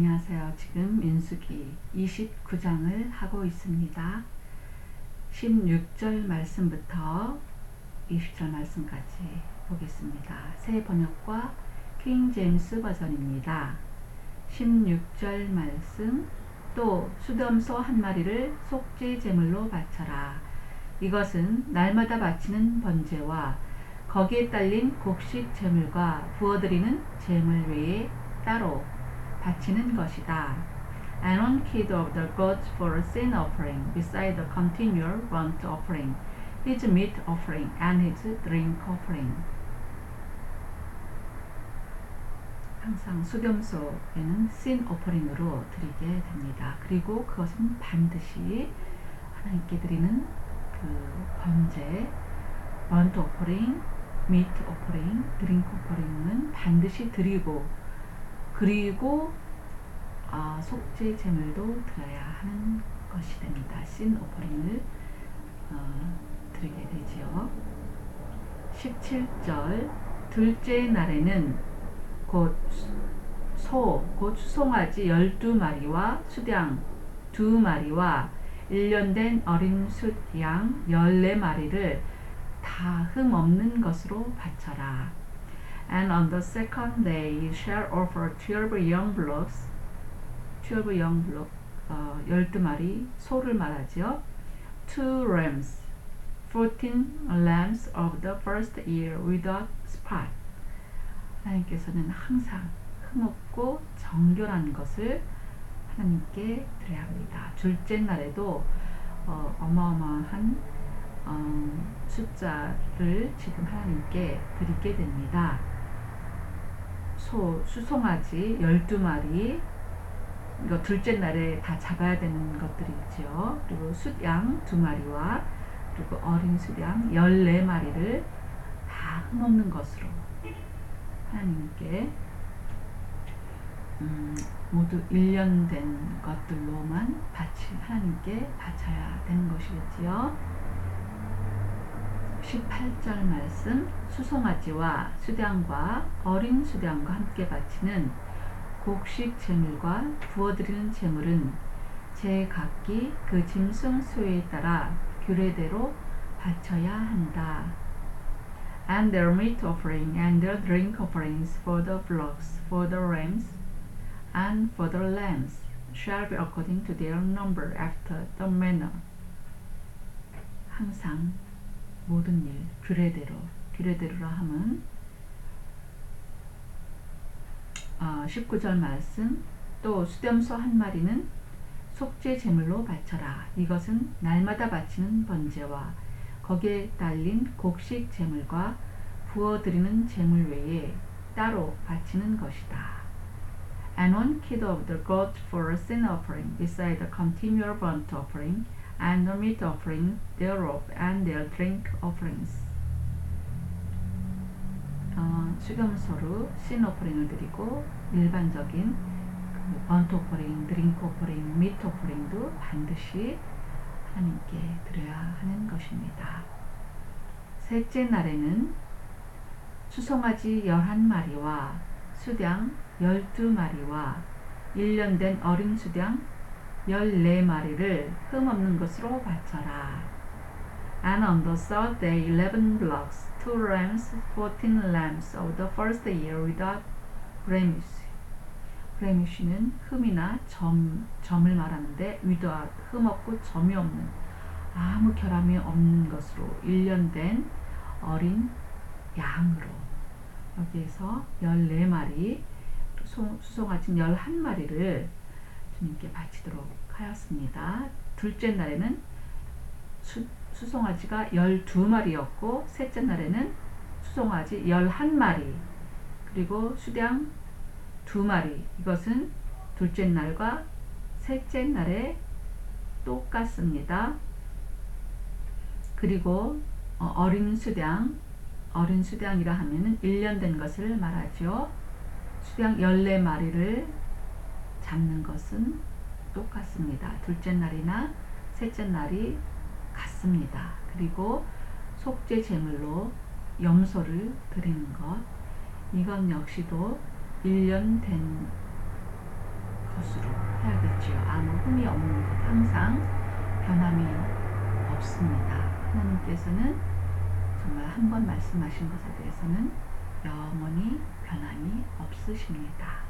안녕하세요. 지금 민수기 29장을 하고 있습니다. 16절 말씀부터 20절 말씀까지 보겠습니다. 새 번역과 킹 제임스 버전입니다. 16절 말씀 또 수렴소 한 마리를 속죄 제물로 바쳐라. 이것은 날마다 바치는 번제와 거기에 딸린 곡식 제물과 부어드리는 제물 외에 따로 바치는 것이다. And one kid of the goats for a sin offering, beside the continual burnt offering, his meat offering and his drink offering. 항상 수렴소에는 sin offering으로 드리게 됩니다. 그리고 그것은 반드시 하나님께 드리는 그 번제, burnt offering, meat offering, drink offering은 반드시 드리고 그리고 아, 속죄 제물도 드려야 하는 것이 됩니다. 신 오퍼링을 어, 드리게 되지요. 17절 둘째 날에는 곧 소, 곧 수송아지 12마리와 수량 2마리와 1년 된 어린 숫양 14마리를 다 흠없는 것으로 바쳐라. And on the second day you shall offer twelve young bullocks, twelve young bullock, 어, 12마리 소를 말하죠. Two rams, fourteen lambs of the first year without spot. 하나님께서는 항상 흠없고 정결한 것을 하나님께 드려야 합니다. 둘째 날에도 어, 어마어마한 어, 숫자를 지금 하나님께 드리게 됩니다. 소, 수송아지 12마리 이거 둘째 날에 다 잡아야 되는 것들이 있죠. 그리고 숫양 2마리와 그리고 어린 숫양 14마리를 다 흠없는 것으로 하나님께 음, 모두 1년 된 것들로만 바치, 하나님께 바쳐야 되는 것이겠지요. 18절 말씀 수송아지와 수량과 어린 수량과 함께 바치는 곡식 제물과 부어드리는 제물은 제 각기 그 짐승 수에 따라 규례대로 바쳐야 한다. And their meat offering and their drink offerings for the flocks, for the rams, and for the lambs shall be according to their number after the manner. 항상 모든 일 규례대로 규례대로라 함은 어, 19절 말씀 또 수렴소 한 마리는 속죄 제물로 바쳐라 이것은 날마다 바치는 번제와 거기에 딸린 곡식 제물과 부어드리는 제물 외에 따로 바치는 것이다. And one kid of the goat for a sin offering beside the continual burnt offering and the meat offering thereof and their drink offerings. 어, 수금소로 신 오퍼링을 드리고 일반적인 그 번트 오퍼링, 드링크 오퍼링, 미트 오퍼링도 반드시 하나님께 드려야 하는 것입니다. 셋째 날에는 수송아지 11마리와 수량 12마리와 1년 된 어린 수량 14마리를 흠없는 것으로 바쳐라. And on the third day eleven blocks, two rams, fourteen lambs of the first year without blemish. blemish는 흠이나 점, 점을 말하는데 without, 흠 없고 점이 없는 아무 결함이 없는 것으로 1년 된 어린 양으로 여기에서 14마리 수송아지 11마리를 주님께 바치도록 하였습니다. 둘째 날에는 수, 수송아지가 12마리였고 셋째 날에는 수송아지 11마리 그리고 수량 2마리 이것은 둘째 날과 셋째 날에 똑같습니다. 그리고 어, 린 수량 어린 수량이라 하면은 1년 된 것을 말하죠. 수량 14마리를 잡는 것은 똑같습니다. 둘째 날이나 셋째 날이 같습니다. 그리고 속죄 제물로 염소를 드리는 것 이것 역시도 1년 된 것으로 해야겠지요. 아무 흠이 없는 것, 항상 변함이 없습니다. 하나님께서는 정말 한 번 말씀하신 것에 대해서는 영원히 변함이 없으십니다.